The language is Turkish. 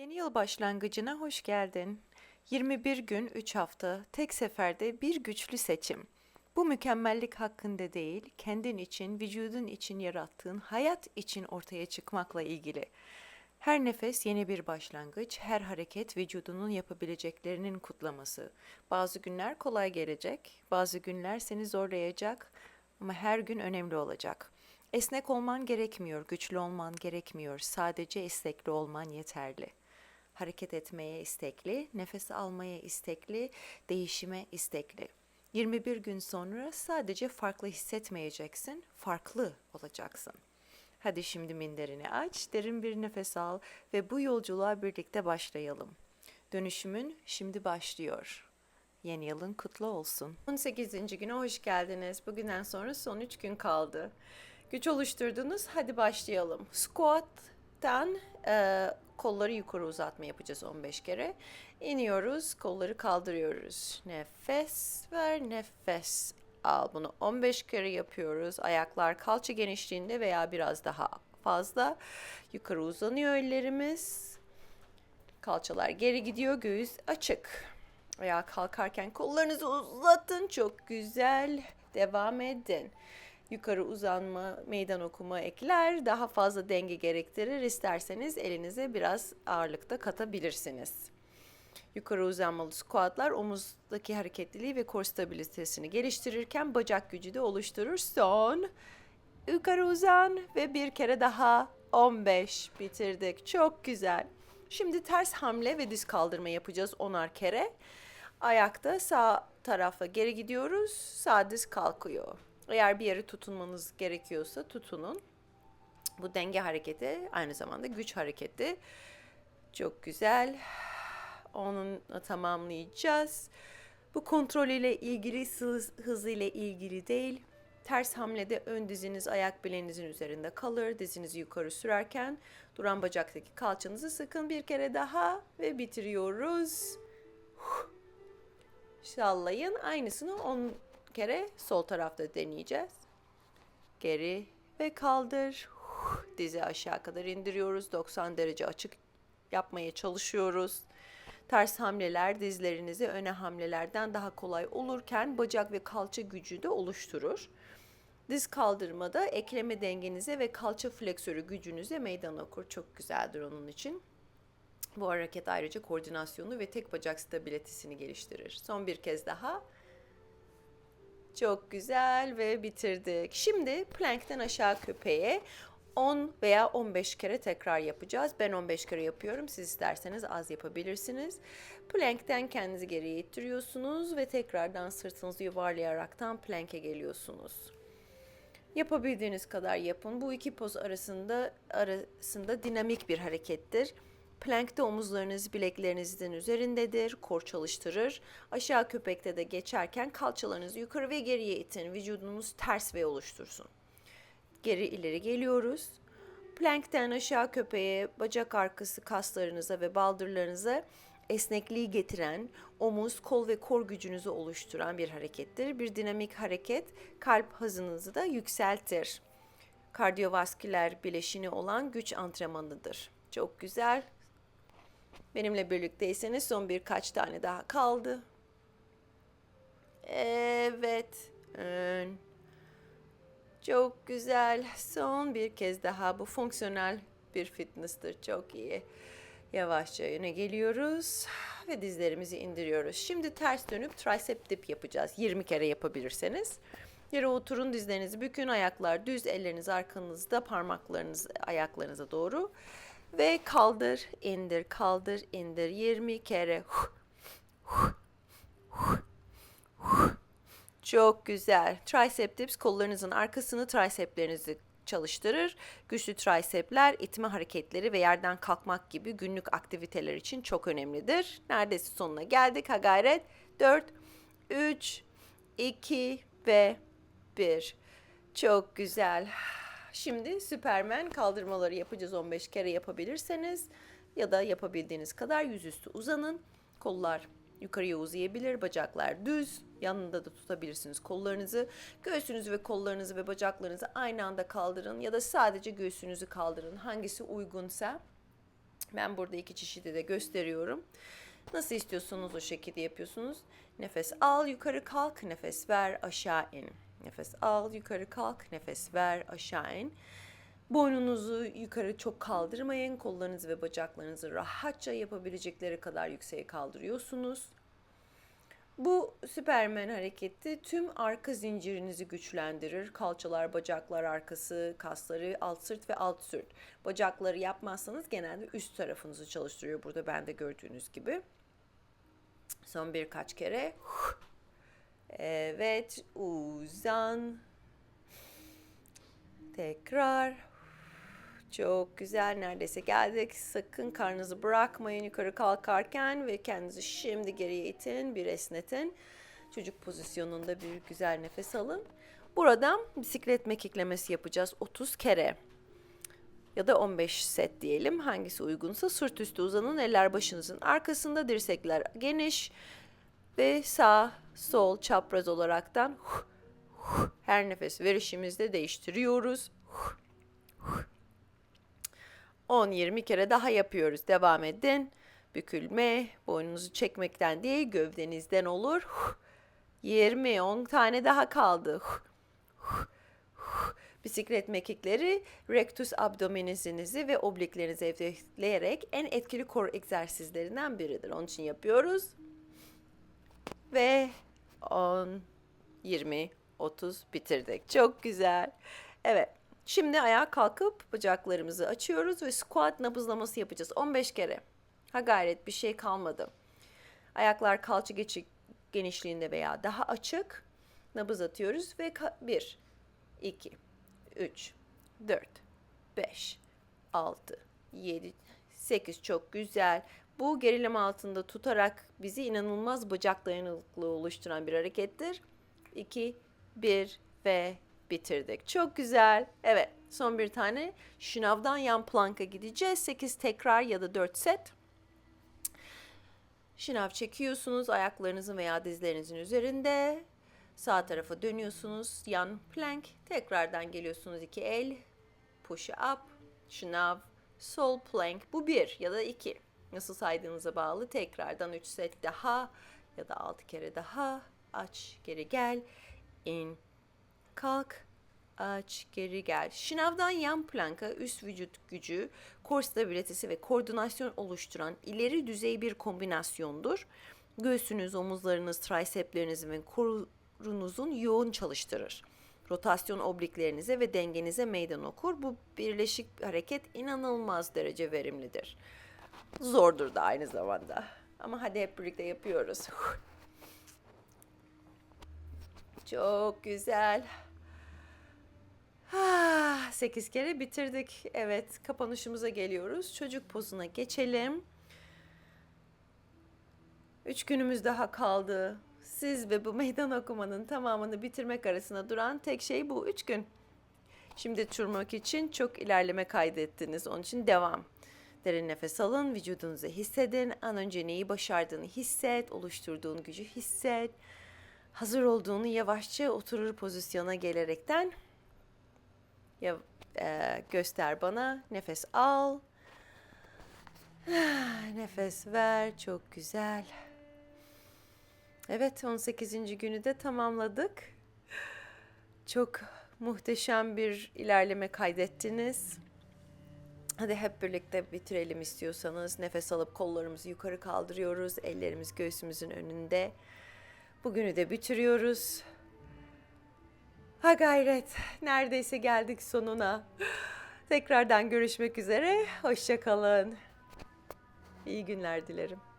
Yeni yıl başlangıcına hoş geldin. 21 gün 3 hafta tek seferde bir güçlü seçim. Bu mükemmellik hakkında değil, kendin için, vücudun için yarattığın hayat için ortaya çıkmakla ilgili. Her nefes yeni bir başlangıç, her hareket vücudunun yapabileceklerinin kutlaması. Bazı günler kolay gelecek, bazı günler seni zorlayacak ama her gün önemli olacak. Esnek olman gerekmiyor, güçlü olman gerekmiyor. Sadece istekli olman yeterli. Hareket etmeye istekli, nefes almaya istekli, değişime istekli. 21 gün sonra sadece farklı hissetmeyeceksin, farklı olacaksın. Hadi şimdi minderini aç, derin bir nefes al ve bu yolculuğa birlikte başlayalım. Dönüşümün şimdi başlıyor. Yeni yılın kutlu olsun. 18. güne hoş geldiniz. Bugünden sonra son 3 gün kaldı. Güç oluşturdunuz. Hadi başlayalım. Squat'tan e, kolları yukarı uzatma yapacağız 15 kere. İniyoruz, kolları kaldırıyoruz. Nefes ver, nefes al. Bunu 15 kere yapıyoruz. Ayaklar kalça genişliğinde veya biraz daha fazla. Yukarı uzanıyor ellerimiz. Kalçalar geri gidiyor, göğüs açık. Ayağa kalkarken kollarınızı uzatın. Çok güzel. Devam edin. Yukarı uzanma, meydan okuma ekler. Daha fazla denge gerektirir. İsterseniz elinize biraz ağırlık da katabilirsiniz. Yukarı uzanmalı squatlar omuzdaki hareketliliği ve kor stabilitesini geliştirirken bacak gücü de oluşturur. Son. Yukarı uzan ve bir kere daha 15 bitirdik. Çok güzel. Şimdi ters hamle ve diz kaldırma yapacağız onar kere. Ayakta sağ tarafa geri gidiyoruz. Sağ diz kalkıyor. Eğer bir yere tutunmanız gerekiyorsa tutunun. Bu denge hareketi aynı zamanda güç hareketi. Çok güzel. Onunla tamamlayacağız. Bu kontrol ile ilgili, hız, ile ilgili değil. Ters hamlede ön diziniz ayak bileğinizin üzerinde kalır. Dizinizi yukarı sürerken duran bacaktaki kalçanızı sıkın bir kere daha ve bitiriyoruz. Sallayın. Aynısını 10 kere sol tarafta deneyeceğiz. Geri ve kaldır. Dizi aşağı kadar indiriyoruz. 90 derece açık yapmaya çalışıyoruz. Ters hamleler dizlerinizi öne hamlelerden daha kolay olurken bacak ve kalça gücü de oluşturur. Diz kaldırmada ekleme dengenize ve kalça fleksörü gücünüze meydan okur. Çok güzeldir onun için. Bu hareket ayrıca koordinasyonu ve tek bacak stabilitesini geliştirir. Son bir kez daha. Çok güzel ve bitirdik. Şimdi plankten aşağı köpeğe 10 veya 15 kere tekrar yapacağız. Ben 15 kere yapıyorum. Siz isterseniz az yapabilirsiniz. Plankten kendinizi geriye ittiriyorsunuz ve tekrardan sırtınızı yuvarlayaraktan plank'e geliyorsunuz. Yapabildiğiniz kadar yapın. Bu iki poz arasında arasında dinamik bir harekettir. Plank'te omuzlarınız bileklerinizin üzerindedir, kor çalıştırır. Aşağı köpekte de geçerken kalçalarınızı yukarı ve geriye itin. Vücudunuz ters ve oluştursun. Geri ileri geliyoruz. Plank'ten aşağı köpeğe, bacak arkası kaslarınıza ve baldırlarınıza esnekliği getiren, omuz, kol ve kor gücünüzü oluşturan bir harekettir. Bir dinamik hareket kalp hızınızı da yükseltir. Kardiyovasküler bileşini olan güç antrenmanıdır. Çok güzel. Benimle birlikteyseniz son birkaç tane daha kaldı. Evet. Ön. Çok güzel. Son bir kez daha. Bu fonksiyonel bir fitness'tır. Çok iyi. Yavaşça öne geliyoruz ve dizlerimizi indiriyoruz. Şimdi ters dönüp tricep dip yapacağız. 20 kere yapabilirseniz. Yere oturun, dizlerinizi bükün, ayaklar düz, elleriniz arkanızda, parmaklarınız ayaklarınıza doğru. Ve kaldır, indir, kaldır, indir. 20 kere. Çok güzel. Tricep dips kollarınızın arkasını, triceplerinizi çalıştırır. Güçlü tricepler itme hareketleri ve yerden kalkmak gibi günlük aktiviteler için çok önemlidir. Neredeyse sonuna geldik. Ha gayret. 4, 3, 2 ve 1. Çok güzel. Şimdi Süpermen kaldırmaları yapacağız 15 kere yapabilirseniz ya da yapabildiğiniz kadar yüzüstü uzanın. Kollar yukarıya uzayabilir, bacaklar düz. Yanında da tutabilirsiniz kollarınızı. Göğsünüzü ve kollarınızı ve bacaklarınızı aynı anda kaldırın ya da sadece göğsünüzü kaldırın. Hangisi uygunsa. Ben burada iki çeşidi de gösteriyorum. Nasıl istiyorsanız o şekilde yapıyorsunuz. Nefes al, yukarı kalk, nefes ver, aşağı in. Nefes al, yukarı kalk, nefes ver, aşağı in. Boynunuzu yukarı çok kaldırmayın. Kollarınızı ve bacaklarınızı rahatça yapabilecekleri kadar yükseğe kaldırıyorsunuz. Bu Süpermen hareketi tüm arka zincirinizi güçlendirir. Kalçalar, bacaklar arkası, kasları, alt sırt ve alt sırt. Bacakları yapmazsanız genelde üst tarafınızı çalıştırıyor. Burada bende gördüğünüz gibi. Son birkaç kere. Evet, uzan. Tekrar. Çok güzel. Neredeyse geldik. Sakın karnınızı bırakmayın yukarı kalkarken ve kendinizi şimdi geriye itin. Bir esnetin. Çocuk pozisyonunda bir güzel nefes alın. Buradan bisiklet mekiklemesi yapacağız 30 kere. Ya da 15 set diyelim. Hangisi uygunsa sırt üstü uzanın. Eller başınızın arkasında. Dirsekler geniş. Ve sağ, sol, çapraz olaraktan her nefes verişimizde değiştiriyoruz. 10-20 kere daha yapıyoruz. Devam edin. Bükülme, boynunuzu çekmekten değil gövdenizden olur. 20, 10 tane daha kaldı. Bisiklet mekikleri rectus abdominisinizi ve obliklerinizi hedefleyerek en etkili kor egzersizlerinden biridir. Onun için yapıyoruz. Ve 10, 20, 30 bitirdik. Çok güzel. Evet. Şimdi ayağa kalkıp bacaklarımızı açıyoruz ve squat nabızlaması yapacağız. 15 kere. Ha gayret bir şey kalmadı. Ayaklar kalça geçik genişliğinde veya daha açık. Nabız atıyoruz ve 1, 2, 3, 4, 5, 6, 7, 8 çok güzel. Bu gerilim altında tutarak bizi inanılmaz bacak dayanıklılığı oluşturan bir harekettir. 2, 1 ve bitirdik. Çok güzel. Evet son bir tane şınavdan yan planka gideceğiz. 8 tekrar ya da 4 set. Şınav çekiyorsunuz ayaklarınızın veya dizlerinizin üzerinde. Sağ tarafa dönüyorsunuz. Yan plank. Tekrardan geliyorsunuz iki el. Push up. Şınav. Sol plank. Bu bir ya da iki. Nasıl saydığınıza bağlı. Tekrardan 3 set daha ya da 6 kere daha. Aç, geri gel. In, kalk, aç, geri gel. Şınavdan yan planka üst vücut gücü, kor stabilitesi ve koordinasyon oluşturan ileri düzey bir kombinasyondur. Göğsünüz, omuzlarınız, tricepleriniz ve korunuzun yoğun çalıştırır. Rotasyon obliklerinize ve dengenize meydan okur. Bu birleşik hareket inanılmaz derece verimlidir. Zordur da aynı zamanda. Ama hadi hep birlikte yapıyoruz. Çok güzel. 8 kere bitirdik. Evet, kapanışımıza geliyoruz. Çocuk pozuna geçelim. 3 günümüz daha kaldı. Siz ve bu meydan okumanın tamamını bitirmek arasında duran tek şey bu 3 gün. Şimdi turmak için çok ilerleme kaydettiniz. Onun için devam. Derin nefes alın, vücudunuzu hissedin. An önce neyi başardığını hisset, oluşturduğun gücü hisset. Hazır olduğunu yavaşça oturur pozisyona gelerekten ya, e, göster bana. Nefes al. Nefes ver. Çok güzel. Evet 18. günü de tamamladık. Çok muhteşem bir ilerleme kaydettiniz. Hadi hep birlikte bitirelim istiyorsanız. Nefes alıp kollarımızı yukarı kaldırıyoruz. Ellerimiz göğsümüzün önünde. Bugünü de bitiriyoruz. Ha gayret. Neredeyse geldik sonuna. Tekrardan görüşmek üzere. Hoşça kalın. İyi günler dilerim.